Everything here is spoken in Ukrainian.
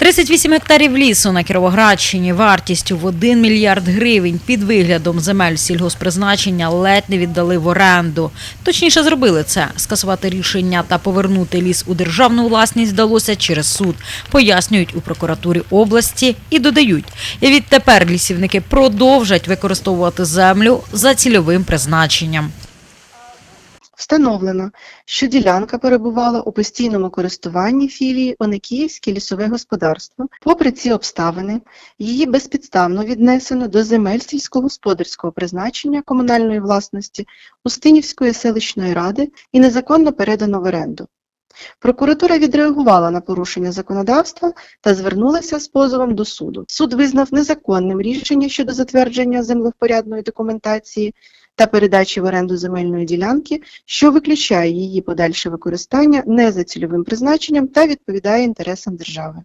38 гектарів лісу на Кіровоградщині вартістю в 1 мільярд гривень під виглядом земель сільгоспризначення ледь не віддали в оренду. Точніше зробили це. Скасувати рішення та повернути ліс у державну власність вдалося через суд, пояснюють у прокуратурі області і додають. І відтепер лісівники продовжать використовувати землю за цільовим призначенням. Встановлено, що ділянка перебувала у постійному користуванні філії Оникіївське лісове господарство. Попри ці обставини, її безпідставно віднесено до земель сільськогосподарського призначення комунальної власності Устинівської селищної ради і незаконно передано в оренду. Прокуратура відреагувала на порушення законодавства та звернулася з позовом до суду. Суд визнав незаконним рішення щодо затвердження землевпорядної документації та передачі в оренду земельної ділянки, що виключає її подальше використання не за цільовим призначенням та відповідає інтересам держави.